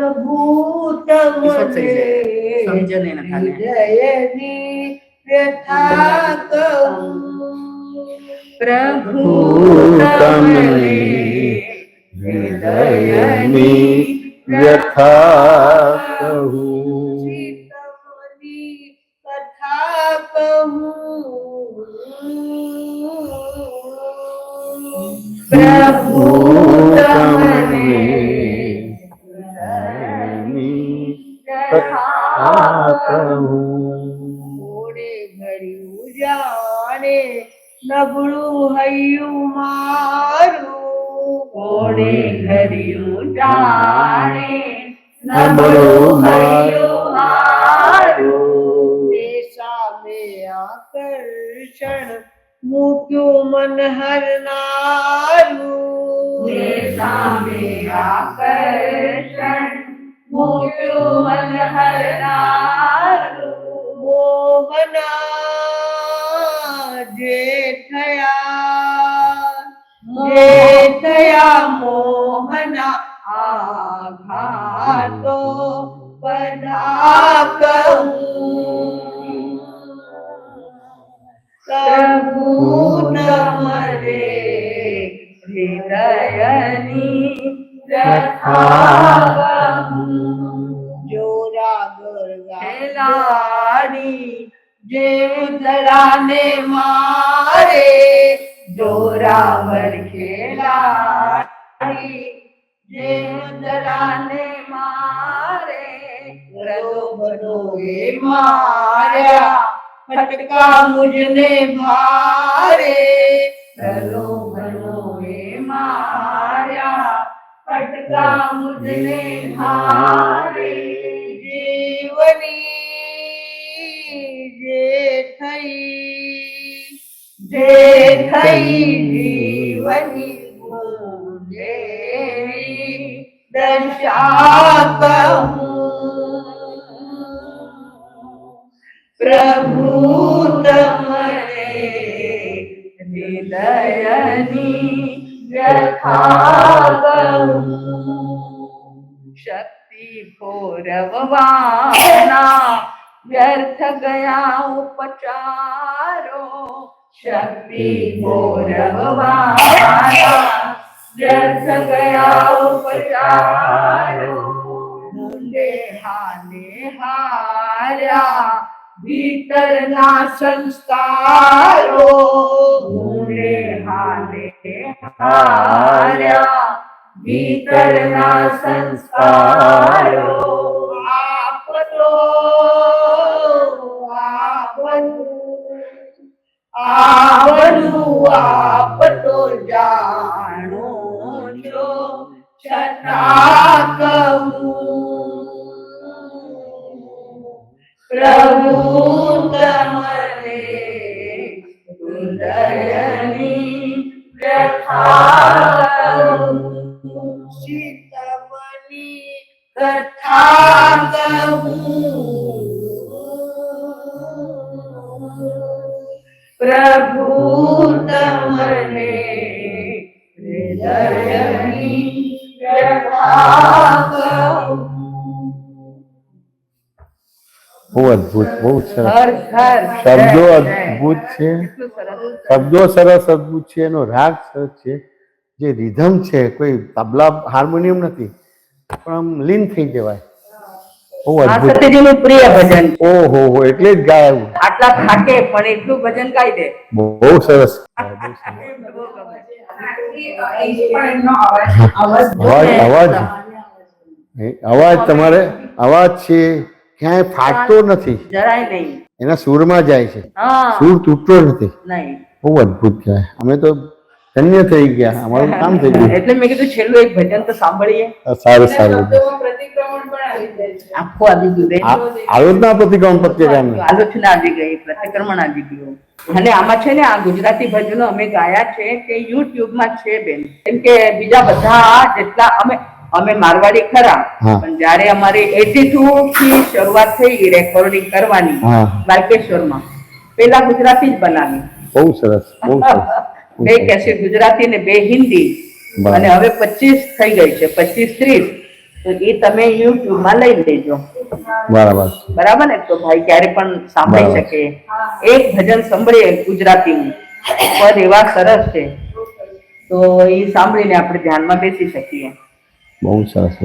પ્રભુ. તમને. હૃદયની વ્યથા કહું પ્રભુ તમને હૃદયની વ્યથા કહું કથા કહું પ્રભુ તમને કથા કહું ઘડ્યું જાણે નબળું હૈયું મારું. કોડે ઘર્યું જાણે નબળું હૈયું મારું. તે સામે આકર્ષણ મૂક્યું મન હરનારું. તે સામે આકર્ષણ મૂક્યું મન હરનારું. મોહના જે થયા જે થયા મોહના આઘાતો બધા કહું પ્રભુ નમરે હૃદયની વ્યથા ઉદરાને મારે જોરાવર ખેલાડી, જે ઉંદરાને મારે રલો બડો એ માર્યા, ફટકા મુજને મારે ચલો બડો એ માર્યા, ફટકા મુજને મારે, જીવની જે થઈ જે થઈ જીવની જે દશા પ્રભુ તમને હૃદયની યથા શક્તિ ભોરવવાના વ્યર્થ ગયા ઉપચારો શક્તિ ભોરવવાના વ્યર્થ ગયા ઉપચારો મુંડે હાને હાર્યા ભીતરના સંસ્કારો મુંડે હાને હાર્યા ભીતરના સંસ્કારો આપતું આ બધું આપતો જાણો છો, છતાં કહું, પ્રભુ તમને હૃદયની વ્યથા. સીતમની કથા કહું પ્રભુ તમને હૃદયની બહુ અદ્ભુત બહુ સરસ. શબ્દો જય. છે. શબ્દો સરસ અદભુત છે એનો રાગ સરસ છે. જે રિધમ છે કોઈ તબલા હાર્મોનિયમ નથી પણ આમ લીન થઈ જવાય. પ્રિય ભજન. ઓહો હો એટલે જ ગાયું. આટલા થાકે પણ એટલું ભજન ગાઈ દે. બહુ સરસ. અવાજ અવાજ. અવાજ તમારે અવાજ છે ક્યાંય ફાટતો નથી. જરાય નહીં. એના સૂરમાં જાય છે. સૂર તૂટતો નથી. નહીં. બહુ અદભુત છે અમે તો ધન્ય થઈ ગયા. અમારું કામ થઈ ગયું. એટલે મેં કીધું છેલ્લું એક ભજન તો સાંભળીએ. સારું સારું. આખું આવી ગયું. આયોજના પ્રતિક્રમણ પ્રત્યેગામી આલોચના આવી ગઈ પ્રતિક્રમણ આવી ગયું. અને આમાં છે ને આ ગુજરાતી ભજનો અમે ગાયા છે કે યુટ્યુબમાં છે બેન. કેમ કે બીજા બધા જેટલા અમે અમે મારવાડી ખરા પણ જયારે અમારી એટી થી શરૂઆત થઈ રેકોર્ડિંગ કરવાની. બાલકેશ્વરમાં પેલા ગુજરાતી જ બનાવી. બહુ સરસ બહુ સરસ. બે કેસેટ ગુજરાતી ને બે હિન્દી. અને હવે પચીસ થઈ ગઈ છે પચીસ ત્રીસ. તો એ તમે યુટ્યુબમાં લઈ લેજો. બરાબર. બરાબર ને? તો ભાઈ ક્યારે પણ સાંભળી શકે. એક ભજન સાંભળીએ ગુજરાતીનું. પદ એવા સરસ છે. તો એ સાંભળીને આપણે ધ્યાનમાં બેસી શકીએ. બહુ સરસ